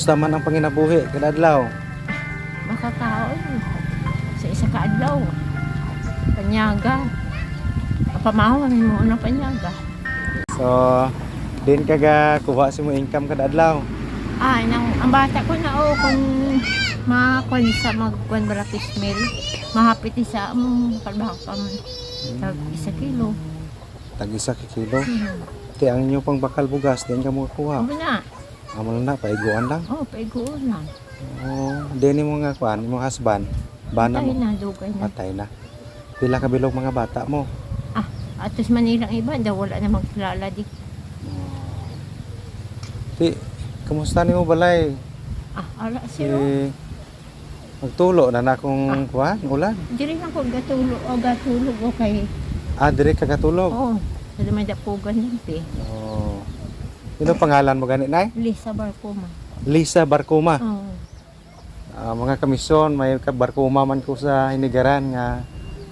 Gusto man ang panginabuhi, kadadlaw. makakaon sa isa ka adlaw. Panyaga. Kami mo ng panyaga. So, din kaga kuha si mo income kadadlaw. Ah, nang ang bata ko na oh, kung makakon sa magkuan balapis mill, mahapit sa among kalbakam. Tag isa kilo. Tag isa kilo. Hmm. Ti ang inyo pang bakal bugas, din ka mo kuha. Amo na. Amo na, paiguan lang. Oh, paiguon na. Oh, din mo nga kuan, mo husband. Bana Patay mo. na, dugay na. Patay na. Pila ka bilog mga bata mo. Ah, atos Manilang iba, daw wala namang kilala di. Ti, kumusta ni mo balay? Ah, ala Si siro. magtulo na na kung kuan, ulan. Diri na ko gatulo o gatulog o kay. Ah, dire ka katulog. Oh, sa may dapugan yan pe. Oh. Sino pangalan mo gani nay? Lisa Barcoma. Lisa Barcuma. Oh. Ah, mga kamisyon, may ka Barcuma man ko sa Hinigaran nga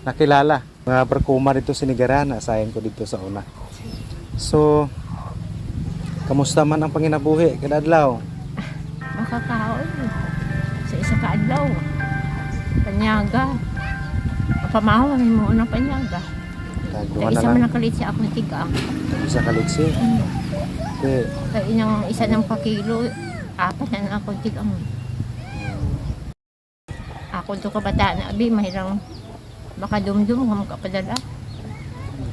nakilala. Mga Barcuma dito sa Hinigaran, asayan ko dito sa una. So, kamusta man ang panginabuhi kadadlaw? Makakaon sa isa ka adlaw. Panyaga. Kami mo ng panyaga. Kay Tagduhan na isa man lang nakalit sa akong tigang. sa kalitsi. Mm. Okay. Kay inang isa ng pakilo, apat na lang akong tigang. Ako to kabataan na abi, mahirang baka dumdum ka makapadala.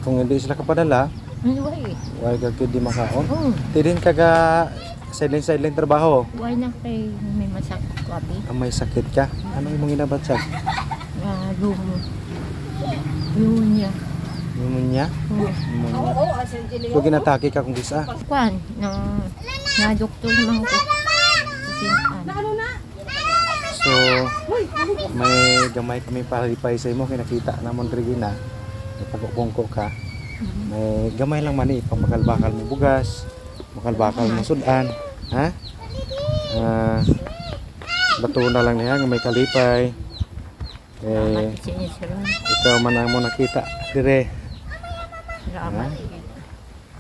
Kung hindi sila kapadala, Ano way? why ka di makaon? Oh, Tidin kaga sideline trabaho. why na kay may masakit ko abi? Ang may sakit ka. Ano yung mga inabatsag? Ah, lumo. Lumo niya. Pneumonia? Oh. Pneumonia. So ginatake ka kung bisa. Kwan, nang na doktor naman ko. Sintan. So, may gamay kami palipay sa imo kinakita namon diri na. Napagkongko ka. May gamay lang man eh, pambakal-bakal mo bugas, bakal-bakal mo sudan, ha? Ah, bato na lang niya nga may kalipay. Eh, ikaw man ang mo nakita dire. Salamat.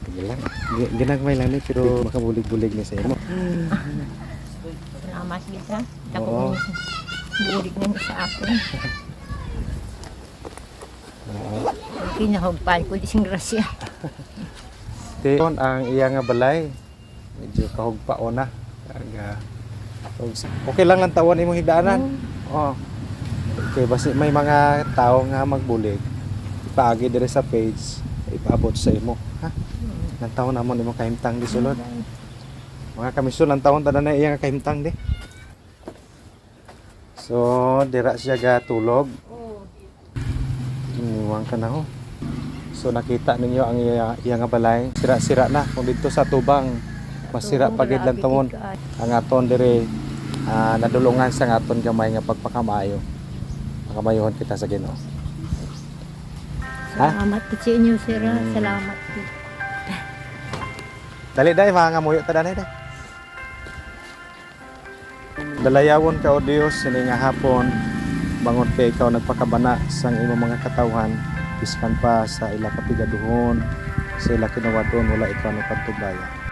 Sige lang. Gi- Ginagmay lang ni pero makabulig-bulig ni sa imo. Salamat kita. Oo. Tako bulig na sa akin. Oo. Kinahugpan ko di grasya. Tion ang iya nga balay. Medyo kahugpao na. Kaga Okay lang lang tawon imong higdaanan. Oh. Okay, basi may mga tao nga magbulig. Ipaagi dire sa page, ipaabot sa imo, ha? Nang taon namon imo kahimtang di sulod. Mga kamisyon ang taon tada na iya kahimtang di. So, dira siya ga tulog. Iniwang ka na ho. So nakita ninyo ang iya, iya nga balay. Sira-sira na kung dito sa tubang masira pagid lang tigaan. Ang aton dire ah, nadulungan sa aton gamay nga pagpakamayo. Pakamayuhon kita sa Ginoo. Ha? Salamat po sa inyo, sir. Hmm. Salamat po. Dali dai mga ngamuyo ta danay dai. Dalayawon ka o Dios sini nga hapon bangon kay ikaw nagpakabana sang imong mga katawhan biskan pa sa ila kapigaduhon sa ila kinawadon wala ikaw nagpatubaya.